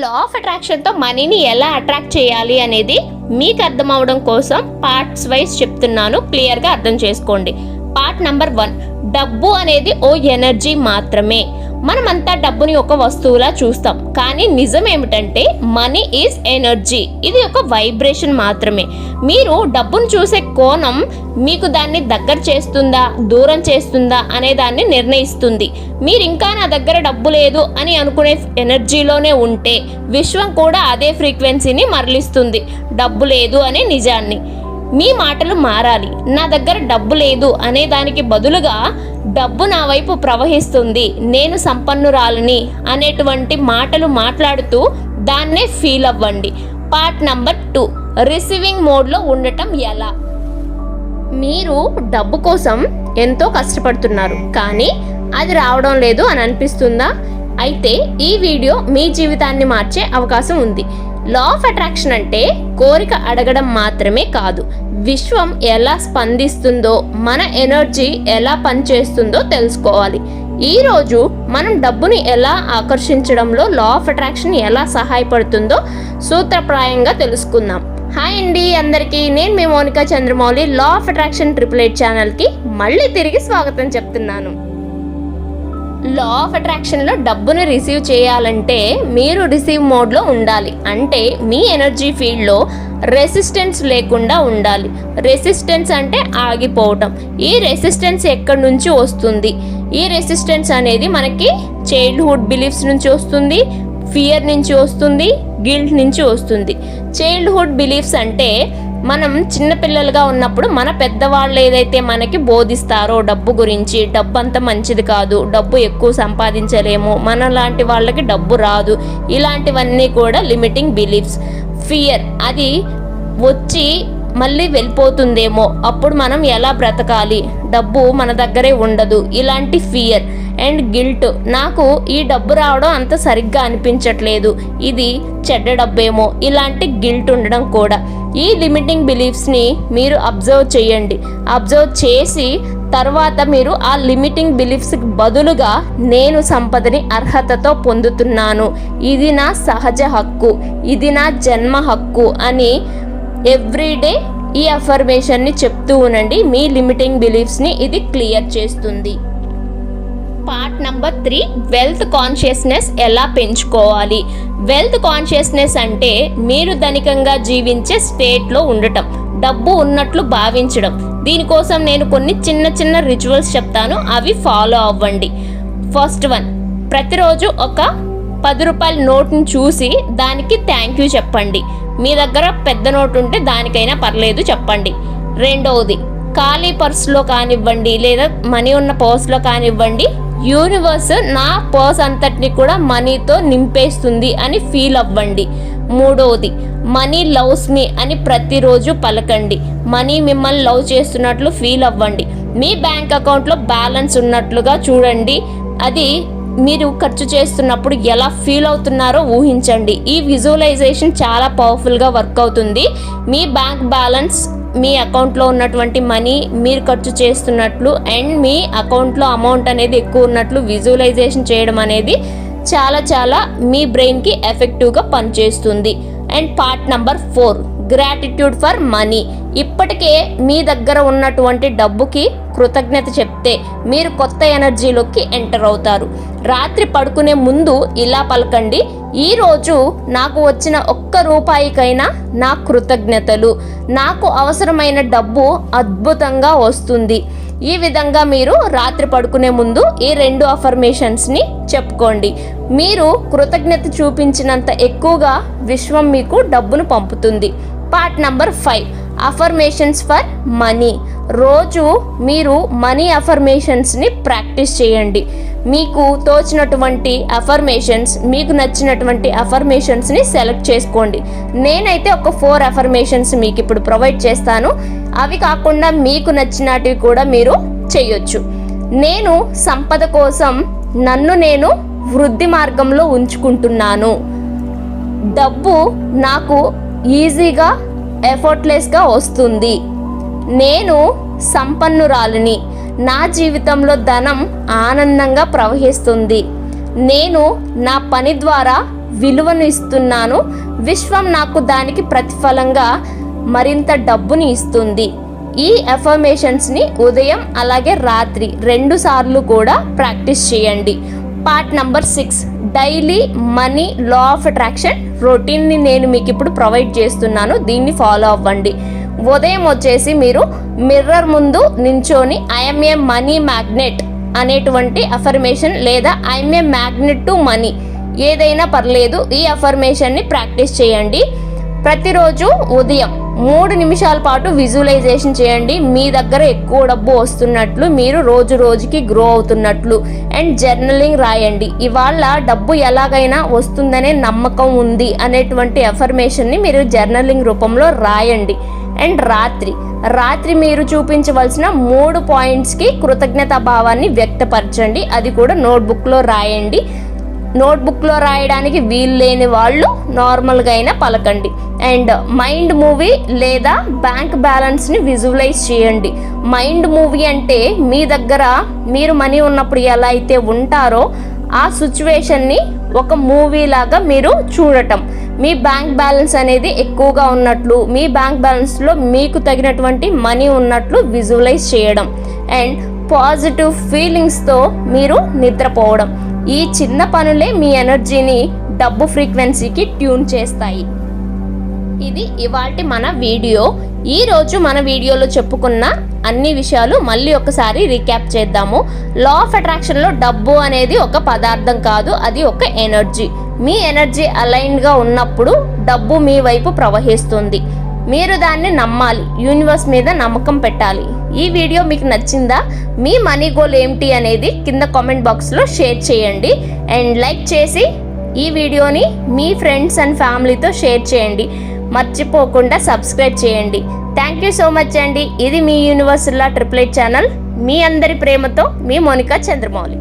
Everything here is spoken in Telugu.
లా ఆఫ్ అట్రాక్షన్తో మనీని ఎలా అట్రాక్ట్ చేయాలి అనేది మీకు అర్థం అవడం కోసం పార్ట్స్ వైజ్ చెప్తున్నాను. క్లియర్గా అర్థం చేసుకోండి. పార్ట్ నంబర్ వన్ డబ్బు అనేది ఓ ఎనర్జీ మాత్రమే. మనమంతా డబ్బుని ఒక వస్తువులా చూస్తాం. కానీ నిజం ఏమిటంటే మనీ ఈజ్ ఎనర్జీ ఇది ఒక వైబ్రేషన్ మాత్రమే. మీరు డబ్బును చూసే కోణం మీకు దాన్ని దగ్గర చేస్తుందా దూరం చేస్తుందా అనే దాన్ని నిర్ణయిస్తుంది. మీరు ఇంకా నా దగ్గర డబ్బు లేదు అని అనుకునే ఎనర్జీలోనే ఉంటే విశ్వం కూడా అదే ఫ్రీక్వెన్సీని మరలిస్తుంది. డబ్బు లేదు అనే నిజాన్ని. మీ మాటలు మారాలి. నా దగ్గర డబ్బు లేదు అనే దానికి బదులుగా డబ్బు నా వైపు ప్రవహిస్తుంది. నేను సంపన్నురాలని అనేటువంటి మాటలు మాట్లాడుతూ దాన్నే ఫీల్ అవ్వండి. Part number two. రిసీవింగ్ మోడ్లో ఉండటం ఎలా? మీరు డబ్బు కోసం ఎంతో కష్టపడుతున్నారు. కానీ అది రావడం లేదు అని అనిపిస్తుందా? అయితే ఈ వీడియో మీ జీవితాన్ని మార్చే అవకాశం ఉంది. లా ఆఫ్ అట్రాక్షన్ అంటే కోరిక అడగడం మాత్రమే కాదు. విశ్వం ఎలా స్పందిస్తుందో మన ఎనర్జీ ఎలా పనిచేస్తుందో తెలుసుకోవాలి. ఈరోజు మనం డబ్బుని ఎలా ఆకర్షించడంలో లా ఆఫ్ అట్రాక్షన్ ఎలా సహాయపడుతుందో సూత్రప్రాయంగా తెలుసుకుందాం. హాయ్ అండి అందరికీ. నేను మీ Monika Chandramouli law of attraction triple eight ఛానల్కి మళ్ళీ తిరిగి స్వాగతం చెప్తున్నాను. లా ఆఫ్ అట్రాక్షన్లో డబ్బును రిసీవ్ చేయాలంటే మీరు రిసీవ్ మోడ్లో ఉండాలి. అంటే మీ ఎనర్జీ ఫీల్డ్లో రెసిస్టెన్స్ లేకుండా ఉండాలి. రెసిస్టెన్స్ అంటే ఆగిపోవటం. ఈ రెసిస్టెన్స్ ఎక్కడి నుంచి వస్తుంది? ఈ రెసిస్టెన్స్ అనేది మనకి చైల్డ్హుడ్ బిలీఫ్స్ నుంచి వస్తుంది ఫియర్ నుంచి వస్తుంది గిల్ట్ నుంచి వస్తుంది. చైల్డ్హుడ్ బిలీఫ్స్ అంటే మనం చిన్నపిల్లలుగా ఉన్నప్పుడు మన పెద్దవాళ్ళు ఏదైతే మనకి బోధిస్తారో డబ్బు గురించి డబ్బు అంత మంచిది కాదు డబ్బు ఎక్కువ సంపాదించలేము మన లాంటి వాళ్ళకి డబ్బు రాదు ఇలాంటివన్నీ కూడా లిమిటింగ్ బిలీఫ్స్ ఫియర్ అది వచ్చి మళ్ళీ వెళ్ళిపోతుందేమో. అప్పుడు మనం ఎలా బ్రతకాలి? డబ్బు మన దగ్గరే ఉండదు. ఇలాంటి ఫియర్ అండ్ గిల్ట్ నాకు ఈ డబ్బు రావడం అంత సరిగ్గా అనిపించట్లేదు. ఇది చెడ్డ డబ్బేమో. ఇలాంటి గిల్ట్ ఉండడం కూడా. ఈ లిమిటింగ్ బిలీఫ్స్ని మీరు అబ్జర్వ్ చేయండి. అబ్జర్వ్ చేసి తర్వాత మీరు ఆ లిమిటింగ్ బిలీఫ్స్కి బదులుగా నేను సంపదని అర్హతతో పొందుతున్నాను. ఇది నా సహజ హక్కు. ఇది నా జన్మ హక్కు అని ఎవ్రీడే ఈ అఫర్మేషన్ని చెప్తూ ఉండండి. మీ లిమిటింగ్ బిలీఫ్స్ని ఇది క్లియర్ చేస్తుంది. Part number three wealth consciousness ఎలా పెంచుకోవాలి? వెల్త్ కాన్షియస్నెస్ అంటే మీరు ధనికంగా జీవించే స్టేట్లో ఉండటం డబ్బు ఉన్నట్లు భావించడం. దీనికోసం నేను కొన్ని చిన్న చిన్న రిచువల్స్ చెప్తాను అవి ఫాలో అవ్వండి. ఫస్ట్ వన్ ప్రతిరోజు ఒక పది రూపాయల నోట్ని చూసి దానికి థ్యాంక్ యూ చెప్పండి. మీ దగ్గర పెద్ద నోట్ ఉంటే దానికైనా పర్లేదు చెప్పండి. రెండవది ఖాళీ పర్సులో కానివ్వండి లేదా మనీ ఉన్న పర్స్లో కానివ్వండి యూనివర్స్ నా పర్స్ అంతటిని కూడా మనీతో నింపేస్తుంది అని ఫీల్ అవ్వండి. మూడవది మనీ లవ్స్ మీ అని ప్రతిరోజు పలకండి. మనీ మిమ్మల్ని లవ్ చేస్తున్నట్లు ఫీల్ అవ్వండి. మీ బ్యాంక్ అకౌంట్లో బ్యాలెన్స్ ఉన్నట్లుగా చూడండి. అది మీరు ఖర్చు చేస్తున్నప్పుడు ఎలా ఫీల్ అవుతున్నారో ఊహించండి. ఈ విజువలైజేషన్ చాలా పవర్ఫుల్గా వర్క్ అవుతుంది. మీ బ్యాంక్ బ్యాలెన్స్ మీ అకౌంట్లో ఉన్నటువంటి మనీ మీరు ఖర్చు చేస్తున్నట్లు అండ్ మీ అకౌంట్లో అమౌంట్ అనేది ఎక్కువ ఉన్నట్లు విజువలైజేషన్ చేయడం అనేది చాలా చాలా మీ బ్రెయిన్కి ఎఫెక్టివ్గా పనిచేస్తుంది. And part number four gratitude for money ఇప్పటికే మీ దగ్గర ఉన్నటువంటి డబ్బుకి కృతజ్ఞత చెప్తే మీరు కొత్త ఎనర్జీలోకి ఎంటర్ అవుతారు. రాత్రి పడుకునే ముందు ఇలా పలకండి ఈరోజు నాకు వచ్చిన ఒక్క రూపాయికైనా నా కృతజ్ఞతలు. నాకు అవసరమైన డబ్బు అద్భుతంగా వస్తుంది. ఈ విధంగా మీరు రాత్రి పడుకునే ముందు ఈ రెండు అఫర్మేషన్స్ని చెప్పుకోండి. మీరు కృతజ్ఞత చూపించినంత ఎక్కువగా విశ్వం మీకు డబ్బును పంపుతుంది. Part number five affirmations for money రోజు మీరు మనీ అఫర్మేషన్స్ని ప్రాక్టీస్ చేయండి. మీకు తోచినటువంటి అఫర్మేషన్స్ మీకు నచ్చినటువంటి అఫర్మేషన్స్ని సెలెక్ట్ చేసుకోండి. నేనైతే ఒక ఫోర్ అఫర్మేషన్స్ మీకు ఇప్పుడు ప్రొవైడ్ చేస్తాను. అవి కాకుండా మీకు నచ్చినటివి కూడా మీరు చేయొచ్చు. నేను సంపద కోసం నన్ను నేను వృద్ధి మార్గంలో ఉంచుకుంటున్నాను. డబ్బు నాకు ఈజీగా ఎఫర్ట్లెస్గా వస్తుంది. నేను సంపన్నురాలిని. నా జీవితంలో ధనం ఆనందంగా ప్రవహిస్తుంది. నేను నా పని ద్వారా విలువను ఇస్తున్నాను. విశ్వం నాకు దానికి ప్రతిఫలంగా మరింత డబ్బుని ఇస్తుంది. ఈ ఎఫర్మేషన్స్ని ఉదయం అలాగే రాత్రి రెండు సార్లు కూడా ప్రాక్టీస్ చేయండి. Part number six. Daily money law of attraction రొటీన్ని నేను మీకు ఇప్పుడు ప్రొవైడ్ చేస్తున్నాను. దీన్ని ఫాలో అవ్వండి. ఉదయం వచ్చేసి మీరు మిర్రర్ ముందు నించొని ఐఎమ్ ఏ మనీ మ్యాగ్నెట్ అనేటువంటి అఫర్మేషన్ లేదా I'm a magnet to money ఏదైనా పర్లేదు ఈ అఫర్మేషన్ని ప్రాక్టీస్ చేయండి. ప్రతిరోజు ఉదయం మూడు నిమిషాల పాటు విజువలైజేషన్ చేయండి. మీ దగ్గర ఎక్కువ డబ్బు వస్తున్నట్లు మీరు రోజు రోజుకి గ్రో అవుతున్నట్లు. అండ్ జర్నలింగ్ రాయండి. ఇవాళ డబ్బు ఎలాగైనా వస్తుందనే నమ్మకం ఉంది అనేటువంటి ఎఫర్మేషన్ని మీరు జర్నలింగ్ రూపంలో రాయండి. అండ్ రాత్రి. రాత్రి మీరు చూపించవలసిన మూడు పాయింట్స్కి కృతజ్ఞతా భావాన్ని వ్యక్తపరచండి. అది కూడా నోట్బుక్లో రాయండి. నోట్బుక్లో రాయడానికి వీలు లేని వాళ్ళు నార్మల్గా అయినా పలకండి. అండ్ మైండ్ మూవీ లేదా బ్యాంక్ బ్యాలెన్స్ని విజువలైజ్ చేయండి. మైండ్ మూవీ అంటే మీ దగ్గర మీరు మనీ ఉన్నప్పుడు ఎలా అయితే ఉంటారో ఆ సిచ్యువేషన్ని ఒక మూవీ లాగా మీరు చూడటం. మీ బ్యాంక్ బ్యాలెన్స్ అనేది ఎక్కువగా ఉన్నట్లు మీ బ్యాంక్ బ్యాలెన్స్లో మీకు తగినటువంటి మనీ ఉన్నట్లు విజువలైజ్ చేయడం. అండ్ పాజిటివ్ ఫీలింగ్స్తో మీరు నిద్రపోవడం. ఈ చిన్న పనులే మీ ఎనర్జీని డబ్బు ఫ్రీక్వెన్సీకి ట్యూన్ చేస్తాయి. ఇది ఇవాల్టి మన వీడియో. ఈ రోజు మన వీడియోలో చెప్పుకున్న అన్ని విషయాలు మళ్ళీ ఒకసారి రీక్యాప్ చేద్దాము. లా ఆఫ్ అట్రాక్షన్లో డబ్బు అనేది ఒక పదార్థం కాదు అది ఒక ఎనర్జీ. మీ ఎనర్జీ అలైన్గా ఉన్నప్పుడు డబ్బు మీ వైపు ప్రవహిస్తుంది. మీరు దాన్ని నమ్మాలి. యూనివర్స్ మీద నమ్మకం పెట్టాలి. ఈ వీడియో మీకు నచ్చిందా? మీ మనీ గోల్ ఏమిటి అనేది కింద కామెంట్ బాక్స్లో షేర్ చేయండి. అండ్ లైక్ చేసి ఈ వీడియోని మీ ఫ్రెండ్స్ అండ్ ఫ్యామిలీతో షేర్ చేయండి. మర్చిపోకుండా సబ్స్క్రైబ్ చేయండి. థ్యాంక్ యూ సో మచ్ అండి. ఇది మీ యూనివర్సుల్లా ట్రిప్లెట్ ఛానల్. మీ అందరి ప్రేమతో మీ మోనికా చంద్రమౌళి.